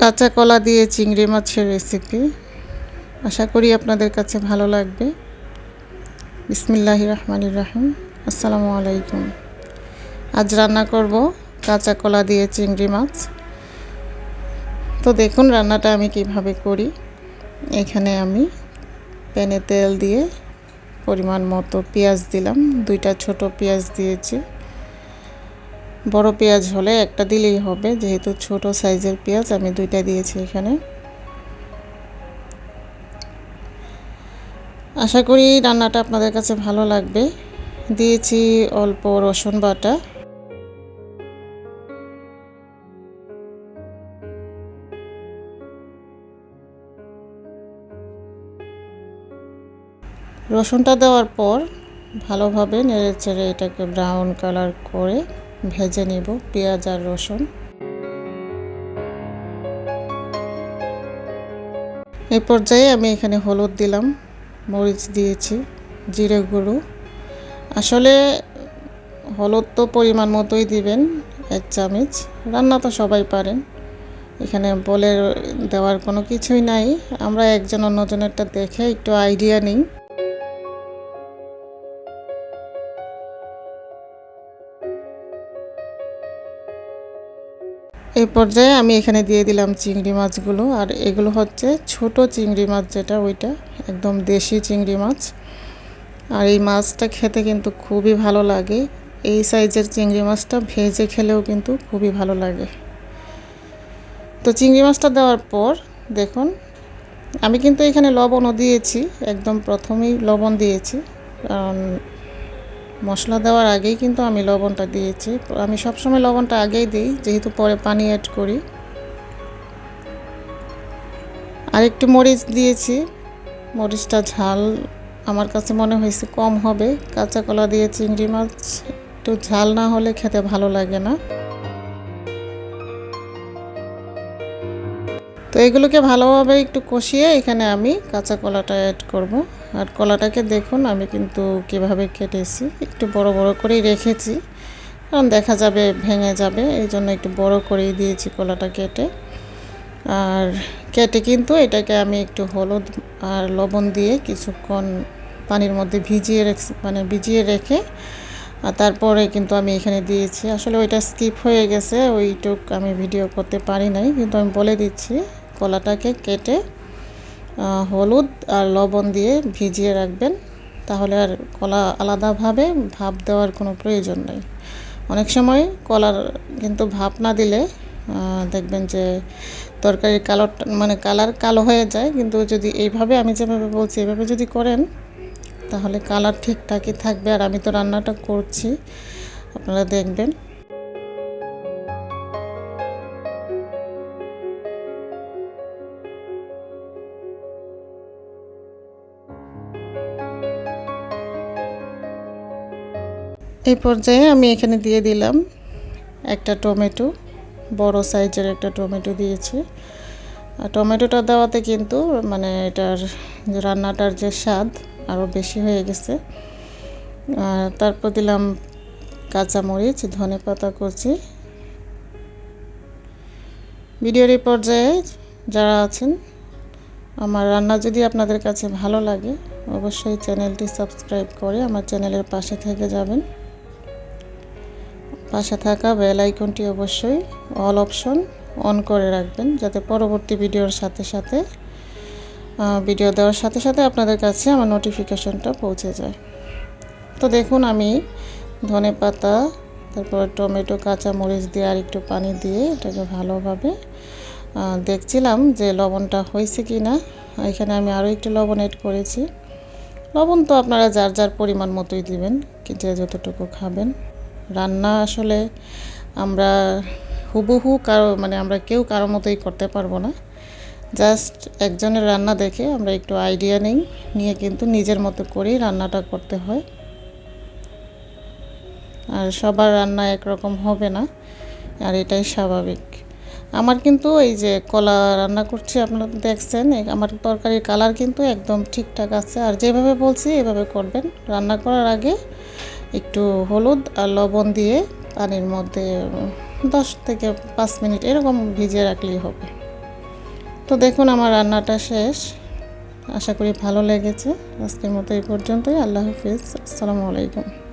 কাঁচা কলা দিয়ে চিংড়ি মাছের রেসিপি আশা করি আপনাদের কাছে ভালো লাগবে। বিসমিল্লাহ রহমানির রাহিম। আসসালামু আলাইকুম। আজ রান্না করব কাঁচা কলা দিয়ে চিংড়ি মাছ। তো দেখুন রান্নাটা আমি কীভাবে করি। এখানে আমি প্যানে তেল দিয়ে পরিমাণ মতো পেঁয়াজ দিলাম। দুইটা ছোট পেঁয়াজ দিয়েছি। বড় পেঁয়াজ হলে একটা দিলেই হবে, যেহেতু ছোট সাইজের পেঁয়াজ আমি দুইটা দিয়েছি এখানে। আশা করি রান্নাটা আপনাদের কাছে ভালো লাগবে। দিয়েছি অল্প রসুন বাটা। রসুনটা দেওয়ার পর ভালোভাবে নেড়ে চেড়ে এটাকে ব্রাউন কালার করে ভেজে নেব পেঁয়াজ আর রসুন। এই পর্যায়ে আমি এখানে হলুদ দিলাম, মরিচ দিয়েছি, জিরে গুঁড়ো। আসলে হলুদ তো পরিমাণ মতোই দিবেন, এক চামচ। রান্না তো সবাই পারেন। এখানে বলে দেওয়ার কোনো কিছুই নাই। আমরা একজন অন্যজনেরটা দেখে একটু আইডিয়া নিই। এই পর্যায়ে আমি এখানে দিয়ে দিলাম চিংড়ি মাছগুলো, আর এগুলো হচ্ছে ছোট চিংড়ি মাছ যেটা ওইটা, একদম দেশি চিংড়ি মাছ। আর এই মাছটা খেতে কিন্তু খুবই ভালো লাগে। এই সাইজের চিংড়ি মাছটা ভেজে খেলেও কিন্তু খুবই ভালো লাগে। তো চিংড়ি মাছটা দেওয়ার পর দেখুন, আমি কিন্তু এখানে লবণও দিয়েছি, একদম প্রথমেই লবণ দিয়েছি। কারণ মশলা দেওয়ার আগেই কিন্তু আমি লবণটা দিয়েছি। আমি সবসময় লবণটা আগেই দিই, যেহেতু পরে পানি অ্যাড করি। আর একটু মরিচ দিয়েছি। মরিচটা ঝাল, আমার কাছে মনে হয়েছে কম হবে। কাঁচা কলা দিয়ে চিংড়ি মাছ, একটু ঝাল না হলে খেতে ভালো লাগে না। তো এগুলোকে ভালোভাবে একটু কষিয়ে এখানে আমি কাঁচা কলাটা অ্যাড করব। আর কলাটাকে দেখুন, আমি কিন্তু কীভাবে কেটেছি। একটু বড় বড় করেই রেখেছি। কারণ দেখা যাবে, ভেঙে যাবে। এই জন্য একটু বড় করেই দিয়েছি কলাটা কেটে। আর কেটে কিন্তু এটাকে আমি একটু হলুদ আর লবণ দিয়ে কিছুক্ষণ পানির মধ্যে ভিজিয়ে মানে ভিজিয়ে রেখে, আর তারপরে কিন্তু আমি এখানে দিয়েছি। আসলে ওইটা স্কিপ হয়ে গেছে, ওইটুক আমি ভিডিও করতে পারি নাই। কিন্তু আমি বলে দিচ্ছি, কলাটাকে কেটে হলুদ আর লবণ দিয়ে ভিজিয়ে রাখবেন। তাহলে আর কলা আলাদাভাবে ভাপ দেওয়ার কোনো প্রয়োজন নেই। অনেক সময় কলার কিন্তু ভাপ না দিলে দেখবেন যে তরকারির কালো মানে কালার কালো হয়ে যায়। কিন্তু যদি এইভাবে আমি যেভাবে বলছি, এভাবে যদি করেন, তাহলে কালার ঠিকঠাকই থাকবে। আর আমি তো রান্নাটা করছি, আপনারা দেখবেন। এই পর্যায়ে আমি এখানে দিয়ে দিলাম একটা টমেটো, বড় সাইজের একটা টমেটো দিয়েছি। আর টমেটোটা দেওয়াতে কিন্তু মানে এটার রান্নাটার যে স্বাদ আরও বেশি হয়ে গেছে। আর তারপর দিলাম কাঁচামরিচ, ধনে পাতা কুচি। ভিডিওর এই পর্যায়ে যারা আছেন, আমার রান্না যদি আপনাদের কাছে ভালো লাগে, অবশ্যই চ্যানেলটি সাবস্ক্রাইব করে আমার চ্যানেলের পাশে থেকে যাবেন। পাশে থাকা বেল আইকনটি অবশ্যই অল অপশন অন করে রাখবেন যাতে পরবর্তী ভিডিওর সাথে সাথে ভিডিও দেওয়ার সাথে সাথে আপনাদের কাছে আমার নোটিফিকেশনটা পৌঁছে যায়। তো দেখুন আমি ধনে পাতা, তারপর টমেটো কাঁচা মরিচ দিয়ে আর একটু পানি দিয়ে এটাকে ভালোভাবে দেখছিলাম যে লবণটা হয়েছে কি না এখানে আমি আরও একটু লবণ এড করেছি। লবণ তো আপনারা যার যার পরিমাণ মতোই দিবেন, যে যতটুকু খাবেন। রান্না আসলে আমরা হুবহু কারও মানে আমরা কেউ কারও মতোই করতে পারব না। জাস্ট একজনের রান্না দেখে আমরা একটু আইডিয়া নিই, নিয়ে কিন্তু নিজের মতো করেই রান্নাটা করতে হয়। আর সবার রান্না একরকম হবে না, আর এটাই স্বাভাবিক। আমার কিন্তু এই যে কলা রান্না করছি, আপনারা দেখছেন আমার তরকারির কালার কিন্তু একদম ঠিকঠাক আছে। আর যেভাবে বলছি, এভাবে করবেন। রান্না করার আগে একটু হলুদ আর লবণ দিয়ে পানির মধ্যে দশ থেকে পাঁচ মিনিট এরকম ভিজে রাখলেই হবে। তো দেখুন আমার রান্নাটা শেষ। আশা করি ভালো লেগেছে। আজকের মতো এই পর্যন্তই। আল্লাহ হাফিজ। আসসালামু আলাইকুম।